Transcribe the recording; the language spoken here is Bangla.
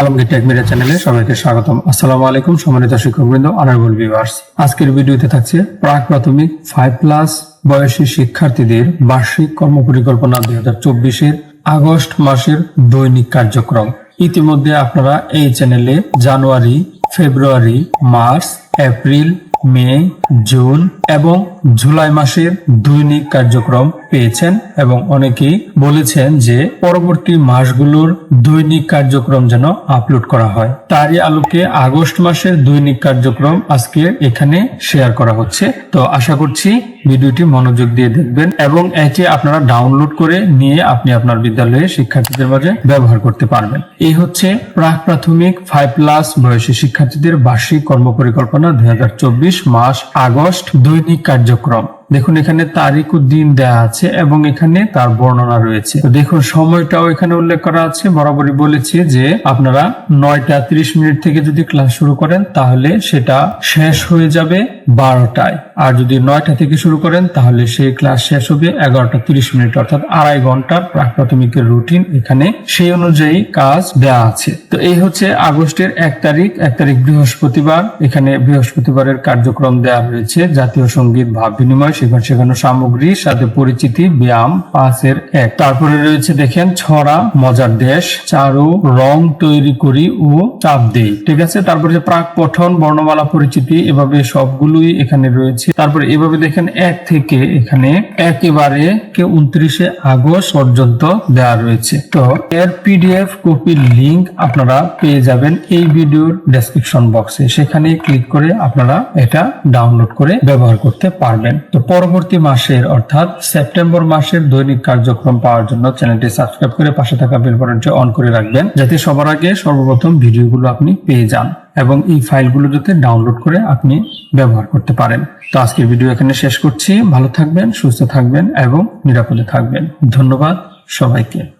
আলমগীর টেক মিডিয়া চ্যানেলে সবাইকে স্বাগতম। আসসালামু আলাইকুম সম্মানিত শিক্ষকবৃন্দ অনারেবল ভিউয়ার্স আজকের ভিডিওতে থাকছে প্রাক প্রাথমিক ফাইভ প্লাস বয়সী শিক্ষার্থীদের বার্ষিক কর্মপরিকল্পনা দুই হাজার চব্বিশের আগস্ট মাসের দৈনিক কার্যক্রম। ইতিমধ্যে আপনারা এই চ্যানেলে January, February, March, April, May June এবং জুলাই মাসের দৈনিক কার্যক্রম পেয়েছেন এবং অনেকেই বলেছেন যে পরবর্তী মাসগুলোর দৈনিক কার্যক্রম যেন আপলোড করা হয়। তারই আলোকে আগস্ট মাসের দৈনিক কার্যক্রম আজকে এখানে শেয়ার করা হচ্ছে। তো আশা করছি ভিডিওটি মনোযোগ দিয়ে দেখবেন এবং এটি আপনারা ডাউনলোড করে নিয়ে আপনি আপনার বিদ্যালয়ে শিক্ষার্থীদের মাঝে ব্যবহার করতে পারবেন। এই হচ্ছে প্রাক প্রাথমিক ফাইভ প্লাস বয়সী শিক্ষার্থীদের বার্ষিক কর্মপরিকল্পনা দুই হাজার চব্বিশ মাস আগস্ট দৈনিক কার্যক্রম। দেখুন, এখানে তারিখ ও দিন দেয়া আছে এবং এখানে তার বর্ণনা রয়েছে। তো দেখুন, সময়টাও এখানে উল্লেখ করা আছে। বরাবরই বলেছি যে আপনারা নয়টা ত্রিশ মিনিট থেকে যদি ক্লাস শুরু করেন, তাহলে সেটা শেষ হয়ে যাবে বারোটায়। আর যদি নয়টা থেকে শুরু করেন, তাহলে সেই ক্লাস শেষ হবে এগারোটা তিরিশ মিনিট, অর্থাৎ আড়াই ঘণ্টার প্রাক প্রাথমিকের রুটিন এখানে সেই অনুযায়ী কাজ দেয়া আছে। তো এই হচ্ছে আগস্টের এক তারিখ এক তারিখ বৃহস্পতিবার। এখানে বৃহস্পতিবারের কার্যক্রম দেওয়া রয়েছে জাতীয় সংগীত ভাব বিনিময় সেখানে শেখানো সামগ্রী, সাথে পরিচিতি, ব্যায়াম, পাঁচের এক। তারপরে রয়েছে দেখেন ছড়া, মজার দেশ, চারু, রং তৈরি করি ও চাপ দেই। ঠিক আছে? তারপরে প্রাক পঠন, বর্ণমালা, পরিচিতি, এভাবে সবগুলোই এখানে রয়েছে। তারপরে এভাবে দেখেন এক থেকে এখানে একেবারে কে উনত্রিশে আগস্ট পর্যন্ত দেওয়া রয়েছে। তো এর পিডিএফ কপির লিংক আপনারা পেয়ে যাবেন এই ভিডিওর ডেসক্রিপশন বক্সে সেখানে ক্লিক করে আপনারা এটা ডাউনলোড করে ব্যবহার করতে পারবেন। তো পরবর্তী মাসের অর্থাৎ সেপ্টেম্বর মাসের দৈনিক কার্যক্রম পাওয়ার জন্য চ্যানেলটি সাবস্ক্রাইব করে পাশে থাকা বেল বাটনটি অন করে রাখবেন, যাতে সবার আগে সর্বপ্রথম ভিডিওগুলো আপনি পেয়ে যান। এবং এই ফাইলগুলো যাতে ডাউনলোড করে আপনি ব্যবহার করতে পারেন। তো আজকের ভিডিও এখানে শেষ করছি। ভালো থাকবেন, সুস্থ থাকবেন এবং নিরাপদে থাকবেন। ধন্যবাদ সবাইকে।